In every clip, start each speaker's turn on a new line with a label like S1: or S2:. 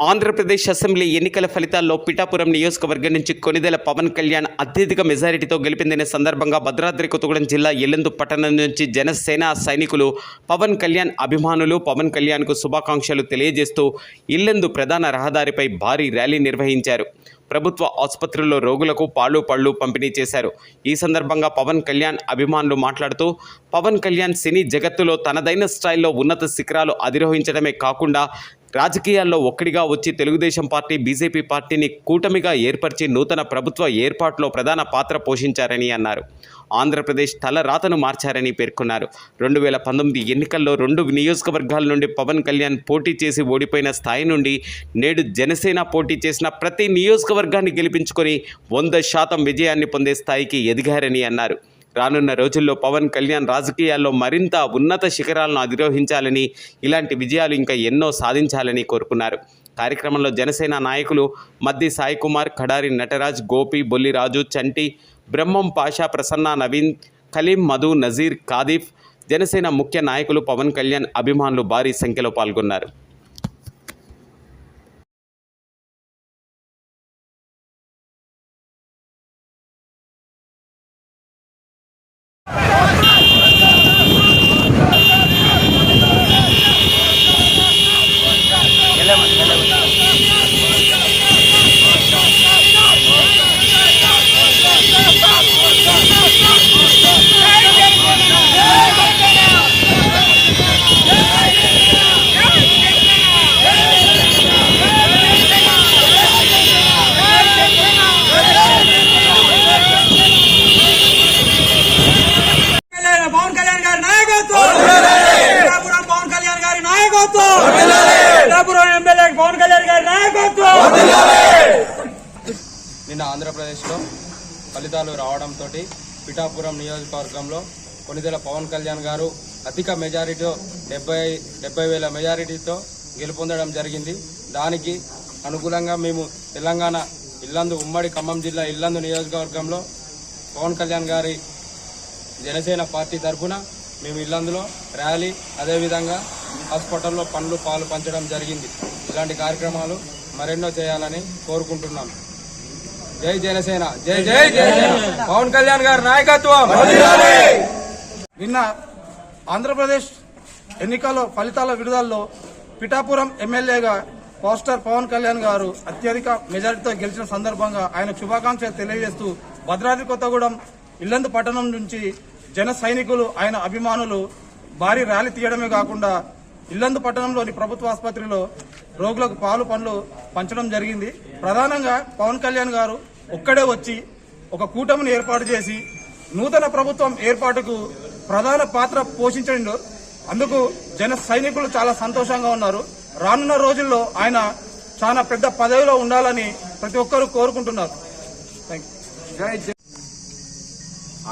S1: Andhra Pradesh assembly ఎన్నికల ఫలితాల్లో పిఠాపురం నియోజకవర్గం నుంచి కొనిదెల పవన్ కళ్యాణ్ అత్యధిక మెజారిటీతో గెలిపిందనే సందర్భంగా భద్రాద్రి కొత్తగూడెం జిల్లా ఎల్లెందు పట్టణం నుంచి జనసేన సైనికులు పవన్ కళ్యాణ్ అభిమానులు పవన్ కళ్యాణ్కు శుభాకాంక్షలు తెలియజేస్తూ ఇల్లెందు ప్రధాన రహదారిపై భారీ ర్యాలీ నిర్వహించారు. ప్రభుత్వ ఆసుపత్రుల్లో రోగులకు పాలు పళ్ళు పంపిణీ చేశారు. ఈ సందర్భంగా పవన్ కళ్యాణ్ అభిమానులు మాట్లాడుతూ పవన్ కళ్యాణ్ సినీ జగత్తులో తనదైన స్టైల్లో ఉన్నత శిఖరాలు అధిరోహించడమే కాకుండా రాజకీయాల్లో ఒక్కడిగా వచ్చి తెలుగుదేశం పార్టీ బీజేపీ పార్టీని కూటమిగా ఏర్పరిచి నూతన ప్రభుత్వ ఏర్పాటులో ప్రధాన పాత్ర పోషించారని అన్నారు. ఆంధ్రప్రదేశ్ తల రాతను మార్చారని పేర్కొన్నారు. రెండు వేల పంతొమ్మిది ఎన్నికల్లో రెండు నియోజకవర్గాల నుండి పవన్ కళ్యాణ్ పోటీ చేసి ఓడిపోయిన స్థాయి నుండి నేడు జనసేన పోటీ చేసిన ప్రతి నియోజకవర్గాన్ని గెలిపించుకొని వంద శాతం విజయాన్ని పొందే స్థాయికి ఎదిగారని అన్నారు. రానున్న రోజుల్లో పవన్ కళ్యాణ్ రాజకీయాల్లో మరింత ఉన్నత శిఖరాలను అధిరోహించాలని ఇలాంటి విజయాలు ఇంకా ఎన్నో సాధించాలని కోరుకున్నారు. కార్యక్రమంలో జనసేన నాయకులు మద్ది సాయి కుమార్ కడారి నటరాజ్ గోపి బొల్లిరాజు చంటి బ్రహ్మం పాషా ప్రసన్న నవీన్ కలీం మధు నజీర్ కాదిఫ్ జనసేన ముఖ్య నాయకులు పవన్ కళ్యాణ్ అభిమానులు భారీ సంఖ్యలో పాల్గొన్నారు
S2: కళ్యాణ్ పవన్ కళ్యాణ్ గారి నాయకత్వం పిఠాపురం పవన్ కళ్యాణ్ గారి నాయకత్వం! పిఠాపురం ఎమ్మెల్యే పవన్ కళ్యాణ్ గారి నాయకత్వం!
S3: నిన్న ఆంధ్రప్రదేశ్లో ఫలితాలు రావడంతో పిఠాపురం నియోజకవర్గంలో కొనిదెల పవన్ కళ్యాణ్ గారు అధిక మెజారిటీతో డెబ్బై డెబ్బై వేల మెజారిటీతో గెలుపొందడం జరిగింది. దానికి అనుకూలంగా మేము తెలంగాణ ఇల్లందు ఉమ్మడి ఖమ్మం జిల్లా ఇల్లందు నియోజకవర్గంలో పవన్ కళ్యాణ్ గారి జనసేన పార్టీ తరఫున మేము ఇల్లందులో ర్యాలీ అదేవిధంగా హాస్పిటల్లో పండ్లు పాలు పంచడం జరిగింది. ఇలాంటి కార్యక్రమాలు మరెన్నో చేయాలని కోరుకుంటున్నాం. జై జనసేన జై జై పవన్ కళ్యాణ్ గారి నాయకత్వం.
S4: నిన్న ఆంధ్రప్రదేశ్ ఎన్నికల ఫలితాల విడుదలలో పిఠాపురం ఎమ్మెల్యేగా పోస్టర్ పవన్ కళ్యాణ్ గారు అత్యధిక మెజారిటీతో గెలిచిన సందర్భంగా ఆయన శుభాకాంక్షలు తెలియజేస్తూ భద్రాద్రి కొత్తగూడెం ఇల్లందు పట్టణం నుంచి జన సైనికులు ఆయన అభిమానులు భారీ ర్యాలీ తీయడమే కాకుండా ఇల్లందు పట్టణంలోని ప్రభుత్వ ఆసుపత్రిలో రోగులకు పాలు పండ్లు పంచడం జరిగింది. ప్రధానంగా పవన్ కళ్యాణ్ గారు ఒక్కడే వచ్చి ఒక కూటమిని ఏర్పాటు చేసి నూతన ప్రభుత్వం ఏర్పాటుకు ప్రధాన పాత్ర పోషించడంలో అందుకు జన సైనికులు చాలా సంతోషంగా ఉన్నారు. రానున్న రోజుల్లో ఆయన చాలా పెద్ద పదవిలో ఉండాలని ప్రతి ఒక్కరూ కోరుకుంటున్నారు. థ్యాంక్ యూ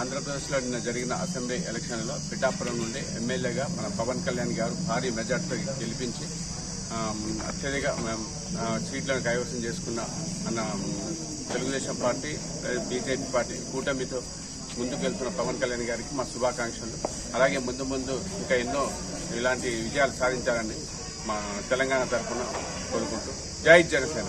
S5: ఆంధ్రప్రదేశ్లో నిన్న జరిగిన అసెంబ్లీ ఎలక్షన్లో పిఠాపురం నుండి ఎమ్మెల్యేగా మన పవన్ కళ్యాణ్ గారు భారీ మెజార్టీతో గెలిపించి అత్యధిక సీట్లను కైవసం చేసుకున్న మన తెలుగుదేశం పార్టీ బీజేపీ పార్టీ కూటమితో ముందుకు వెళ్తున్న పవన్ కళ్యాణ్ గారికి మా శుభాకాంక్షలు. అలాగే ముందు ముందు ఇంకా ఎన్నో ఇలాంటి విజయాలు సాధించాలని మా తెలంగాణ తరఫున కోరుకుంటూ. జై జనసేన.